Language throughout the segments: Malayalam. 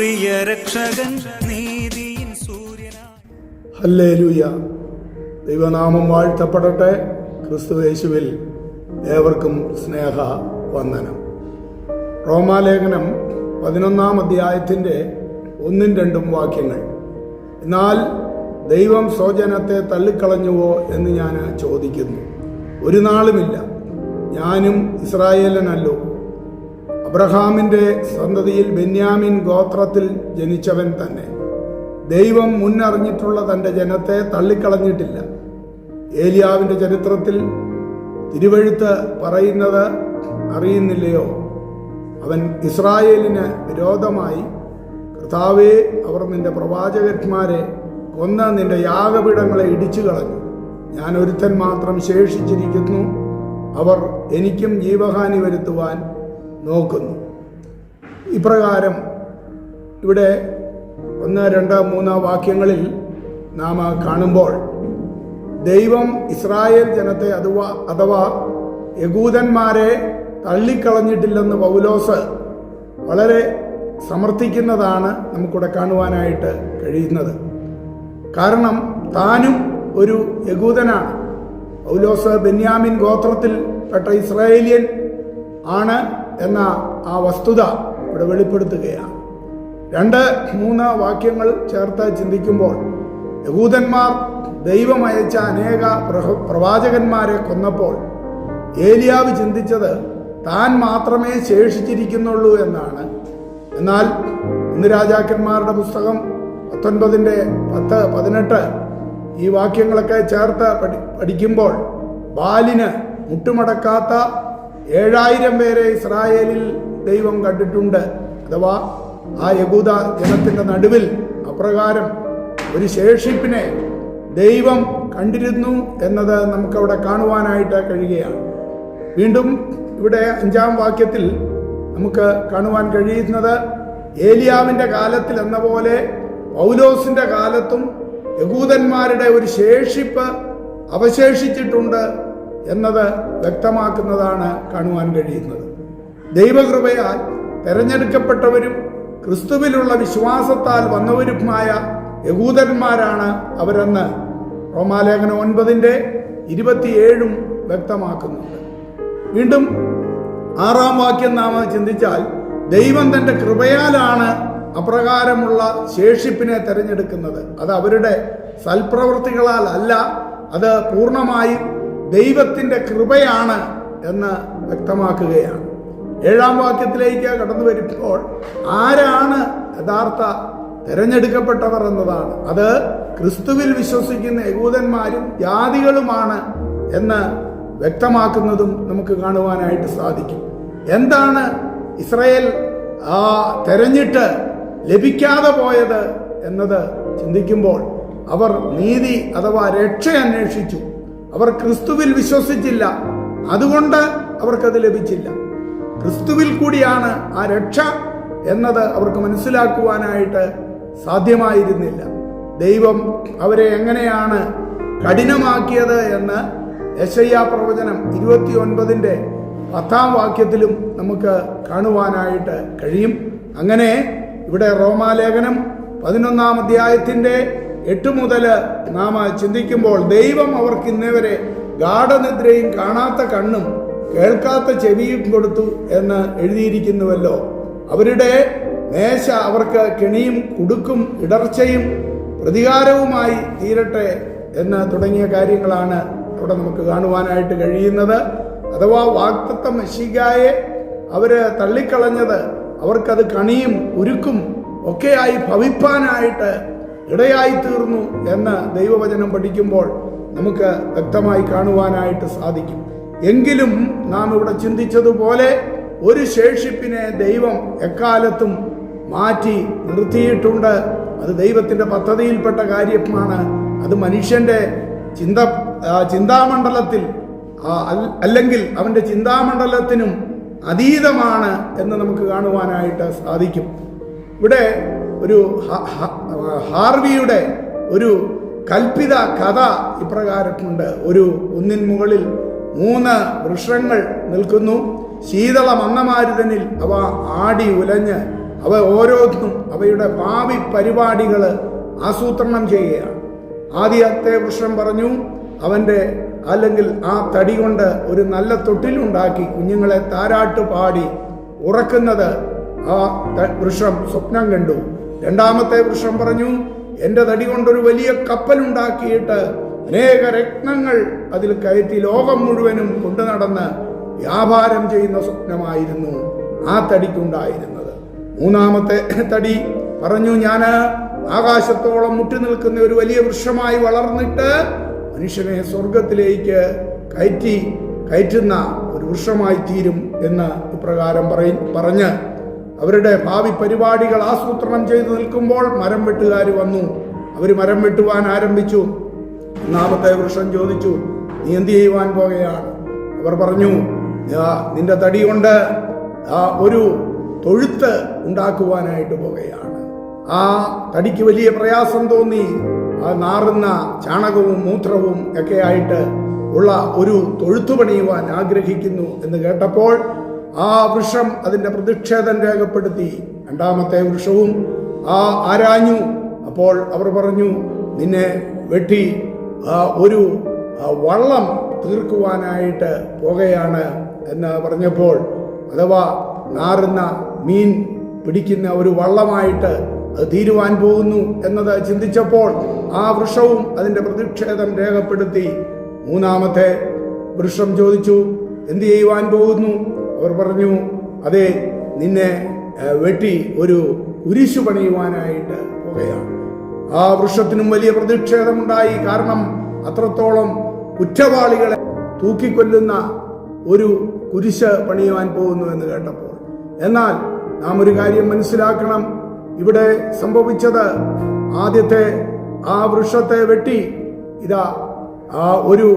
ലോകരക്ഷകൻ നീതിയിൻ സൂര്യനാ ഹല്ലേലൂയ. ദൈവനാമം വാഴ്ത്തപ്പെടട്ടെ. ക്രിസ്തുവേശുവിൽ ഏവർക്കും സ്നേഹ വന്ദനം. റോമാലേഖനം പതിനൊന്നാം അധ്യായത്തിന്റെ ഒന്നും രണ്ടും വാക്യങ്ങൾ. എന്നാൽ ദൈവം സ്വജനത്തെ തള്ളിക്കളഞ്ഞുവോ എന്ന് ഞാൻ ചോദിക്കുന്നു. ഒരു നാളുമില്ല. ഞാനും ഇസ്രായേലനല്ലോ. അബ്രഹാമിന്റെ സന്തതിയിൽ ബെന്യാമിൻ ഗോത്രത്തിൽ ജനിച്ചവൻ തന്നെ. ദൈവം മുന്നറിഞ്ഞിട്ടുള്ള തന്റെ ജനത്തെ തള്ളിക്കളഞ്ഞിട്ടില്ല. ഏലിയാവിന്റെ ചരിത്രത്തിൽ തിരുവഴുത്ത് പറയുന്നത് അറിയുന്നില്ലയോ? അവൻ ഇസ്രായേലിന് വിരോധമായി കർത്താവേ അവർ നിന്റെ പ്രവാചകന്മാരെ കൊന്ന് നിന്റെ യാഗപീഠങ്ങളെ ഇടിച്ചു കളഞ്ഞു ഞാൻ ഒരുത്തൻ മാത്രം ശേഷിച്ചിരിക്കുന്നു. അവർ എനിക്കും ജീവഹാനി വരുത്തുവാൻ നോക്കുന്നു. ഇപ്രകാരം ഇവിടെ ഒന്ന് രണ്ട് മൂന്ന് വാക്യങ്ങളിൽ നാം കാണുമ്പോൾ ദൈവം ഇസ്രായേൽ ജനത്തെ അഥവാ അഥവാ യകൂദന്മാരെ തള്ളിക്കളഞ്ഞിട്ടില്ലെന്ന് പൗലോസ് വളരെ സമർത്ഥിക്കുന്നതാണ് നമുക്കിവിടെ കാണുവാനായിട്ട് കഴിയുന്നത്. കാരണം താനും ഒരു യകൂദനാണ് പൗലോസ് ബെന്യാമിൻ ഗോത്രത്തിൽ പെട്ട ഇസ്രായേലിയൻ ആണ്. എന്ന ആ വസ്തുത ഇവിടെ വെളിപ്പെടുത്തുകയാണ്. രണ്ട് മൂന്ന് വാക്യങ്ങൾ ചേർത്ത് ചിന്തിക്കുമ്പോൾ യഹൂദന്മാർ ദൈവം അയച്ച അനേക പ്രവാചകന്മാരെ കൊന്നപ്പോൾ ഏലിയാവ് ചിന്തിച്ചത് താൻ മാത്രമേ ശേഷിച്ചിരിക്കുന്നുള്ളൂ എന്നാണ്. എന്നാൽ ഇന്ന് രാജാക്കന്മാരുടെ പുസ്തകം പത്തൊൻപതിന്റെ പത്ത് പതിനെട്ട് ഈ വാക്യങ്ങളൊക്കെ ചേർത്ത് പഠി പഠിക്കുമ്പോൾ ബാലിന് മുട്ടുമടക്കാത്ത ഏഴായിരം പേരെ ഇസ്രായേലിൽ ദൈവം കണ്ടിട്ടുണ്ട്. അഥവാ ആ യകൂദ ജനത്തിന്റെ നടുവിൽ അപ്രകാരം ഒരു ശേഷിപ്പിനെ ദൈവം കണ്ടിരുന്നു എന്നത് നമുക്കവിടെ കാണുവാനായിട്ട് കഴിയുകയാണ്. വീണ്ടും ഇവിടെ അഞ്ചാം വാക്യത്തിൽ നമുക്ക് കാണുവാൻ കഴിയുന്നത് ഏലിയാവിന്റെ കാലത്തിൽ എന്ന പോലെ പൗലോസിന്റെ കാലത്തും യഹൂദന്മാരുടെ ഒരു ശേഷിപ്പ് അവശേഷിച്ചിട്ടുണ്ട്. എന്നത് വ്യക്തമാക്കുന്നതാണ് കാണുവാൻ കഴിയുന്നത്. ദൈവകൃപയാൽ തെരഞ്ഞെടുക്കപ്പെട്ടവരും ക്രിസ്തുവിലുള്ള വിശ്വാസത്താൽ വന്നവരുമായ യഹൂദന്മാരാണ് അവരെന്ന് റോമാലേഖനം ഒൻപതിന്റെ ഇരുപത്തിയേഴും വ്യക്തമാക്കുന്നുണ്ട്. വീണ്ടും ആറാം വാക്യം നാം ചിന്തിച്ചാൽ ദൈവം തന്റെ കൃപയാലാണ് അപ്രകാരമുള്ള ശേഷിപ്പിനെ തിരഞ്ഞെടുക്കുന്നത്. അത് അവരുടെ സൽപ്രവൃത്തികളാൽ അല്ല അത് പൂർണമായും ദൈവത്തിന്റെ കൃപയാണ് എന്ന് വ്യക്തമാക്കുകയാണ്. ഏഴാം വാക്യത്തിലേക്ക് കടന്നു വരുമ്പോൾ ആരാണ് യഥാർത്ഥ തിരഞ്ഞെടുക്കപ്പെട്ടവർ എന്നതാണ്. അത് ക്രിസ്തുവിൽ വിശ്വസിക്കുന്ന യഹൂദന്മാരും ജാതികളുമാണ് എന്ന് വ്യക്തമാക്കുന്നതും നമുക്ക് കാണുവാനായിട്ട് സാധിക്കും. എന്താണ് ഇസ്രയേൽ ആ തെരഞ്ഞിട്ട് ലഭിക്കാതെ പോയത് എന്നത് ചിന്തിക്കുമ്പോൾ അവർ നീതി അഥവാ രക്ഷ അന്വേഷിച്ചു. അവർ ക്രിസ്തുവിൽ വിശ്വസിച്ചില്ല. അതുകൊണ്ട് അവർക്കത് ലഭിച്ചില്ല. ക്രിസ്തുവിൽ കൂടിയാണ് ആ രക്ഷ എന്നത് അവർക്ക് മനസ്സിലാക്കുവാനായിട്ട് സാധ്യമായിരുന്നില്ല. ദൈവം അവരെ എങ്ങനെയാണ് കഠിനമാക്കിയത് എന്ന് യശയ്യ പ്രവചനം ഇരുപത്തി ഒൻപതിന്റെ പത്താം വാക്യത്തിലും നമുക്ക് കാണുവാനായിട്ട് കഴിയും. അങ്ങനെ ഇവിടെ റോമാലേഖനം പതിനൊന്നാം അധ്യായത്തിന്റെ എട്ട് മുതൽ നാം ചിന്തിക്കുമ്പോൾ ദൈവം അവർക്ക് ഇന്നേവരെ ഗാഠനിദ്രയും കാണാത്ത കണ്ണും കേൾക്കാത്ത ചെവിയും കൊടുത്തു എന്ന് എഴുതിയിരിക്കുന്നുവല്ലോ. അവരുടെ മേശ അവർക്ക് കെണിയും കുടുക്കും ഇടർച്ചയും പ്രതികാരവുമായി തീരട്ടെ എന്ന് തുടങ്ങിയ കാര്യങ്ങളാണ് അവിടെ നമുക്ക് കാണുവാനായിട്ട് കഴിയുന്നത്. അഥവാ വാക്തത്വ മെഷികായെ അവർ തള്ളിക്കളഞ്ഞത് അവർക്കത് കണിയും ഉരുക്കും ഒക്കെയായി ഭവിപ്പാനായിട്ട് ഇടയായി തീർന്നു എന്ന് ദൈവവചനം പഠിക്കുമ്പോൾ നമുക്ക് വ്യക്തമായി കാണുവാനായിട്ട് സാധിക്കും. എങ്കിലും നാം ഇവിടെ ചിന്തിച്ചതുപോലെ ഒരു ശേഷിപ്പിനെ ദൈവം എക്കാലത്തും മാറ്റി നിർത്തിയിട്ടുണ്ട്. അത് ദൈവത്തിന്റെ പദ്ധതിയിൽപ്പെട്ട കാര്യമാണ്. അത് മനുഷ്യന്റെ ചിന്ത ചിന്താമണ്ഡലത്തിൽ അല്ലെങ്കിൽ അവന്റെ ചിന്താമണ്ഡലത്തിനും അതീതമാണ് എന്ന് നമുക്ക് കാണുവാനായിട്ട് സാധിക്കും. ഇവിടെ ഒരു ഹാർവിയുടെ ഒരു കൽപ്പിത കഥ ഇപ്രകാരമുണ്ട് ഒരു ഒന്നിൻ മുകളിൽ മൂന്ന് വൃക്ഷങ്ങൾ നിൽക്കുന്നു. ശീതള മന്നമാരുതനിൽ അവ ആടി ഉലഞ്ഞ് അവ ഓരോന്നും അവയുടെ ഭാവി പരിപാടികൾ ആസൂത്രണം ചെയ്യുകയാണ്. ആദ്യത്തെ വൃക്ഷം പറഞ്ഞു അവന്റെ അല്ലെങ്കിൽ ആ തടി കൊണ്ട് ഒരു നല്ല തൊട്ടിലുണ്ടാക്കി കുഞ്ഞുങ്ങളെ താരാട്ട് പാടി ഉറക്കുന്നത് ആ വൃക്ഷം സ്വപ്നം കണ്ടു. രണ്ടാമത്തെ വൃക്ഷം പറഞ്ഞു എന്റെ തടി കൊണ്ടൊരു വലിയ കപ്പലുണ്ടാക്കിയിട്ട് അനേക രത്നങ്ങൾ അതിൽ കയറ്റി ലോകം മുഴുവനും കൊണ്ടു നടന്ന് വ്യാപാരം ചെയ്യുന്ന സ്വപ്നമായിരുന്നു ആ തടിക്കുണ്ടായിരുന്നത്. മൂന്നാമത്തെ തടി പറഞ്ഞു ഞാൻ ആകാശത്തോളം മുട്ടി നിൽക്കുന്ന ഒരു വലിയ വൃക്ഷമായി വളർന്നിട്ട് മനുഷ്യനെ സ്വർഗത്തിലേക്ക് കയറ്റി കയറ്റുന്ന ഒരു വൃക്ഷമായി തീരും എന്ന് ഇപ്രകാരം പറയും പറഞ്ഞ് അവരുടെ ഭാവി പരിപാടികൾ ആസൂത്രണം ചെയ്തു നിൽക്കുമ്പോൾ മരം വെട്ടുകാർ വന്നു. അവർ മരം വെട്ടുവാൻ ആരംഭിച്ചു. ഒന്നാമത്തെ വൃക്ഷം ചോദിച്ചു നീ എന്ത് ചെയ്യുവാൻ പോകുകയാണ് അവർ പറഞ്ഞു "ആ, നിന്റെ തടി കൊണ്ട് ഒരു തൊഴുത്ത് ഉണ്ടാക്കുവാനായിട്ട് പോകുകയാണ് ആ തടിക്ക് വലിയ പ്രയാസം തോന്നി. ആ നാറുന്ന ചാണകവും മൂത്രവും ഒക്കെ ആയിട്ട് ഉള്ള ഒരു തൊഴുത്ത് പണിയുവാൻ ആഗ്രഹിക്കുന്നു എന്ന് കേട്ടപ്പോൾ ആ വൃക്ഷം അതിന്റെ പ്രതിഷേധം രേഖപ്പെടുത്തി. രണ്ടാമത്തെ വൃക്ഷവും ആ ആരാഞ്ഞു. അപ്പോൾ അവർ പറഞ്ഞു നിന്നെ വെട്ടി ഒരു വള്ളം തീർക്കുവാനായിട്ട് പോകുകയാണ് എന്ന് പറഞ്ഞപ്പോൾ അഥവാ നാറുന്ന മീൻ പിടിക്കുന്ന ഒരു വള്ളമായിട്ട് അത് തീരുവാൻ പോകുന്നു എന്നത് ചിന്തിച്ചപ്പോൾ ആ വൃക്ഷവും അതിന്റെ പ്രതിഷേധം രേഖപ്പെടുത്തി. മൂന്നാമത്തെ വൃക്ഷം ചോദിച്ചു എന്ത് ചെയ്യുവാൻ പോകുന്നു? അവർ പറഞ്ഞു അതെ നിന്നെ വെട്ടി ഒരു കുരിശു പണിയുവാനായിട്ട് പോകുകയാണ് ആ വൃക്ഷത്തിനും വലിയ പ്രതിഷേധമുണ്ടായി. കാരണം അത്രത്തോളം കുറ്റവാളികളെ തൂക്കിക്കൊല്ലുന്ന ഒരു കുരിശ് പണിയുവാൻ പോകുന്നു എന്ന് കേട്ടപ്പോൾ. എന്നാൽ നാം ഒരു കാര്യം മനസ്സിലാക്കണം. ഇവിടെ സംഭവിച്ചത് ആദ്യത്തെ ആ വൃക്ഷത്തെ വെട്ടി ഇതാ ആ ഒരു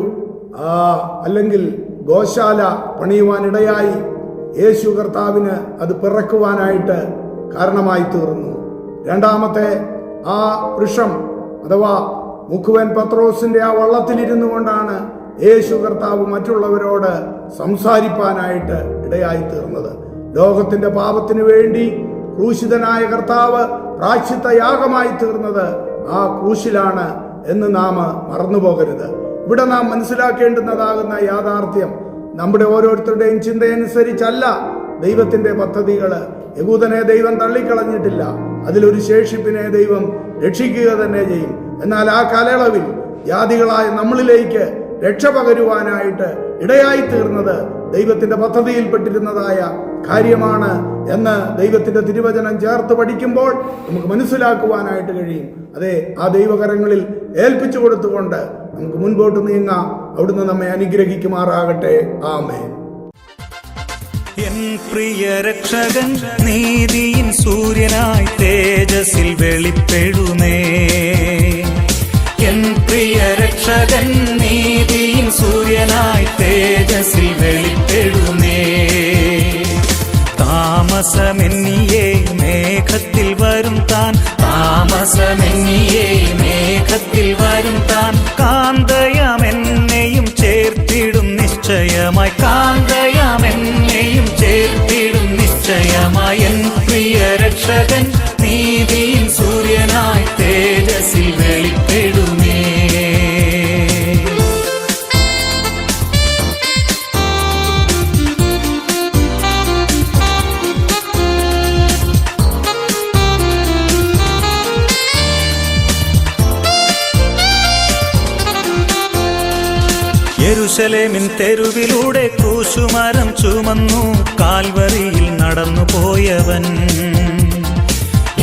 അല്ലെങ്കിൽ ഗോശാല പണിയുവാനിടയായി. യേശു കർത്താവിന് അത് പിറക്കുവാനായിട്ട് കാരണമായി തീർന്നു. രണ്ടാമത്തെ ആ വൃക്ഷം അഥവാ മുഖുവൻ പത്രോസിന്റെ ആ വള്ളത്തിലിരുന്നു കൊണ്ടാണ് യേശു കർത്താവ് മറ്റുള്ളവരോട് സംസാരിപ്പാനായിട്ട് ഇടയായി തീർന്നത്. ലോകത്തിന്റെ പാപത്തിനു വേണ്ടി ക്രൂശിതനായ കർത്താവ് പ്രാശ്ചിത്ത യാഗമായി തീർന്നത് ആ ക്രൂശിലാണ് എന്ന് നാം മറന്നുപോകരുത്. ഇവിടെ നാം മനസ്സിലാക്കേണ്ടുന്നതാകുന്ന യാഥാർത്ഥ്യം നമ്മുടെ ഓരോരുത്തരുടെയും ചിന്തയനുസരിച്ചല്ല ദൈവത്തിന്റെ പദ്ധതികൾ. യഹൂദനെ ദൈവം തള്ളിക്കളഞ്ഞിട്ടില്ല. അതിലൊരു ശേഷിപ്പിനെ ദൈവം രക്ഷിക്കുക തന്നെ ചെയ്യും. എന്നാൽ ആ കാലയളവിൽ ജാതികളായ നമ്മളിലേക്ക് രക്ഷ പകരുവാനായിട്ട് ഇടയായി തീർന്നത് ദൈവത്തിന്റെ പദ്ധതിയിൽപ്പെട്ടിരുന്നതായ കാര്യമാണ് എന്ന് ദൈവത്തിന്റെ തിരുവചനം ചേർത്ത് പഠിക്കുമ്പോൾ നമുക്ക് മനസ്സിലാക്കുവാനായിട്ട് കഴിയും. അതെ ആ ദൈവകരങ്ങളിൽ ഏൽപ്പിച്ചു കൊടുത്തുകൊണ്ട് നമുക്ക് മുൻപോട്ട് നീങ്ങാം. അവിടുന്ന് നമ്മെ അനുഗ്രഹിക്കുമാറാകട്ടെ. ആമേ എൻ പ്രിയ രക്ഷകൻ നീതിയിൻ സൂര്യനായി തേജസ്സിൽ വെളിപ്പെടുമേ എൻ പ്രിയ രക്ഷകൻ നീതിയിൻ സൂര്യനായി തേജസ്സിൽ വെളിപ്പെടുമേ താമസമെന്നിയേ മേഘത്തിൽ വരും താൻ. താമസമെന്നിയേ മേഘത്തിൽ വരും താൻ. ചേർത്തിടും നിശ്ചയമായി കാന്തയാമെന്നെയും ചേർത്തിടും നിശ്ചയമായി എൻ പ്രിയ രക്ഷകൻ നീതിയിൽ യെരുശലേമിൻ തെരുവിലൂടെ ക്രൂശുമരം ചുമന്നു കാൽവറിയിൽ നടന്നു പോയവൻ.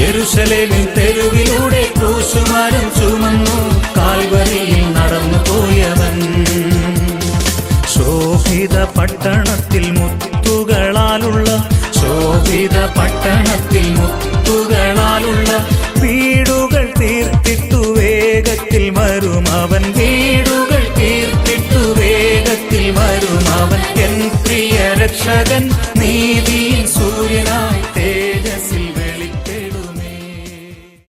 യെരുശലേമിൻ തെരുവിലൂടെ ക്രൂശുമരം ചുമന്നു കാൽവറിയിൽ നടന്നു പോയവൻ. ശോഭിത പട്ടണത്തിൽ മുത്തുകളാലുള്ള ശോഭിത പട്ടണത്തിൽ മുത്തുകളാലുള്ള രക്ഷകൻ നീതിയിൽ സൂര്യനായി തേ